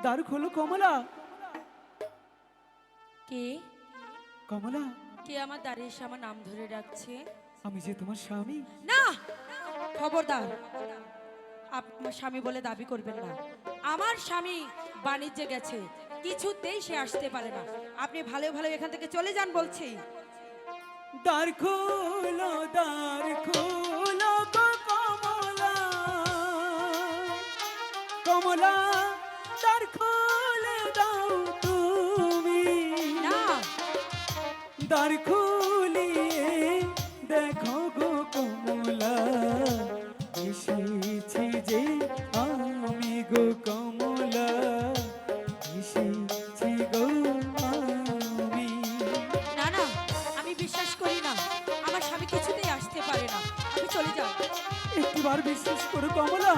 দ্বার খোলো কমলা। কে? কমলা। কে আমার দাঁড়িয়ে এসে আমার নাম ধরে ডাকছে? আমি যে তোমার স্বামী। না! খবরদার। আপনার স্বামী বলে দাবি করবেন না। আমার স্বামী বাণিজ্যে গেছে। কিছুতেই সে আসতে পারে না। আপনি ভালো ভালো এখান থেকে চলে যান বলছি। দ্বার খোলো দ্বার খোলো কমলা। কমলা। দ্বার খুলিয়ে দেখো গো কমলা এসেছি যে আমি গো কমলা এসেছি গো আমি। না না আমি বিশ্বাস করি না আমার স্বামী কিছুতেই আসতে পারে না আপনি চলে যান। একটিবার বিশ্বাস করো কমলা।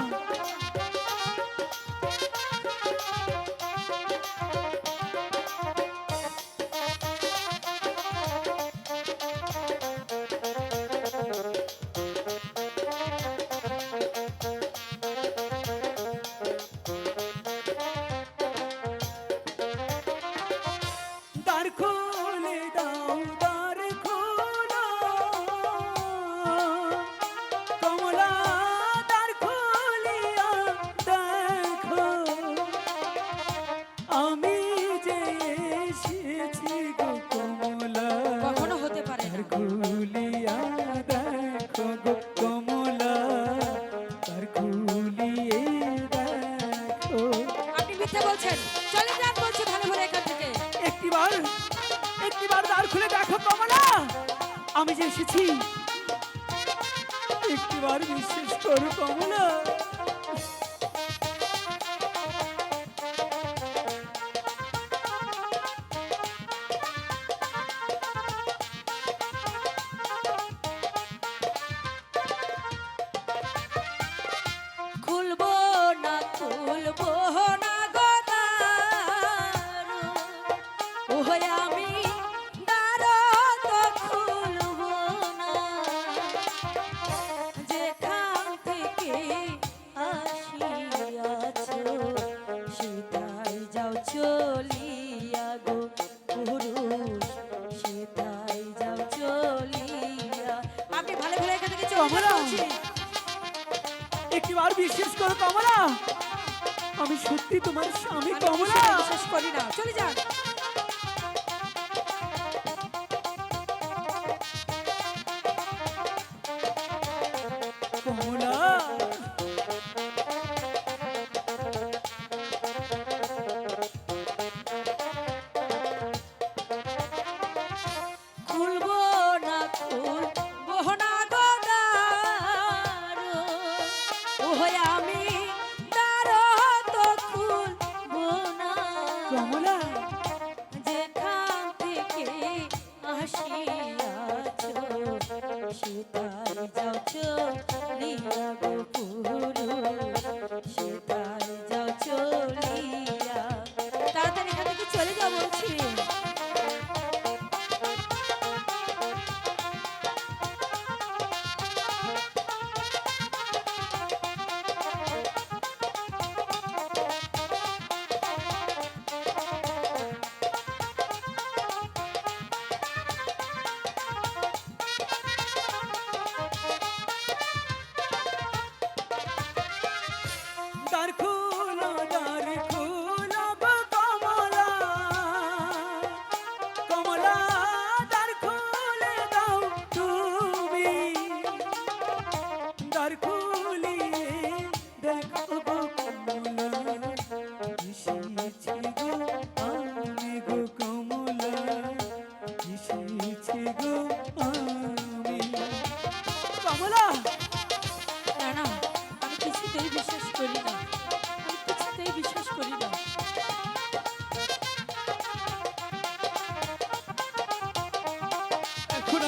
খুলিয়া দেখো গো কমলা দ্বার খুলিয়ে দেখো। আপনি মিথ্যে বলছেন। চলে যান বলছি ভালো ভালো এখান থেকে। একটিবার একটিবার দ্বার খুলে দেখো কমলা। আমি যে এসেছি একটিবার বিশ্বাস করো কমলা। বিশ্বাস করো কমলা। আমি সত্যি তোমার স্বামী কমলা। বিশ্বাস- বিশ্বাস করি না। চলে যান। তাড়াতাড়ি এখান থেকে চলে যাও বলছি।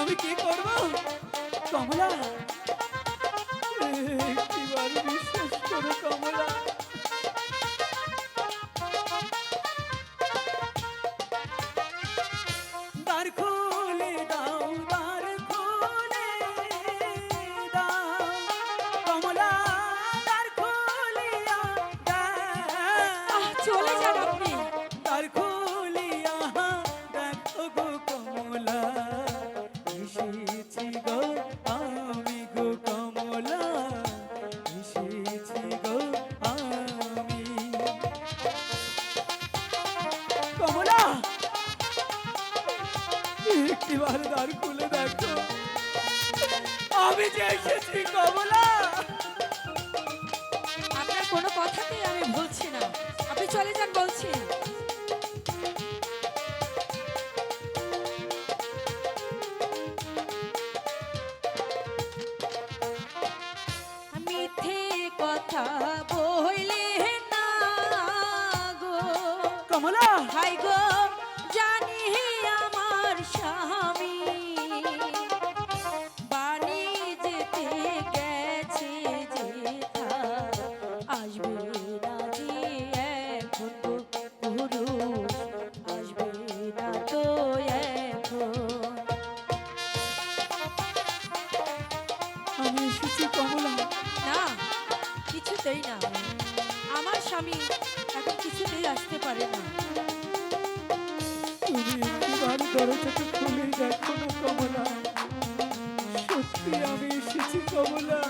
আমি কি করব? কমলা। একটিবার বিশ্বাস কমলা। একটিবার দ্বার খুলে দেখো। আমি যে এসেছি, কমলা। আপনার কোনো কথাতেই আমি বলছি না। আপনি চলে যান, বলছি। মিথ্যে কথা বইলে আমি এসেছি কমলা। না কিছুতেই না। আমার স্বামী এখন কিছুতেই আসতে পারে না। তুমি দরজাটা খুলে দেখো না কমলা। সত্যি আমি এসেছি কমলা।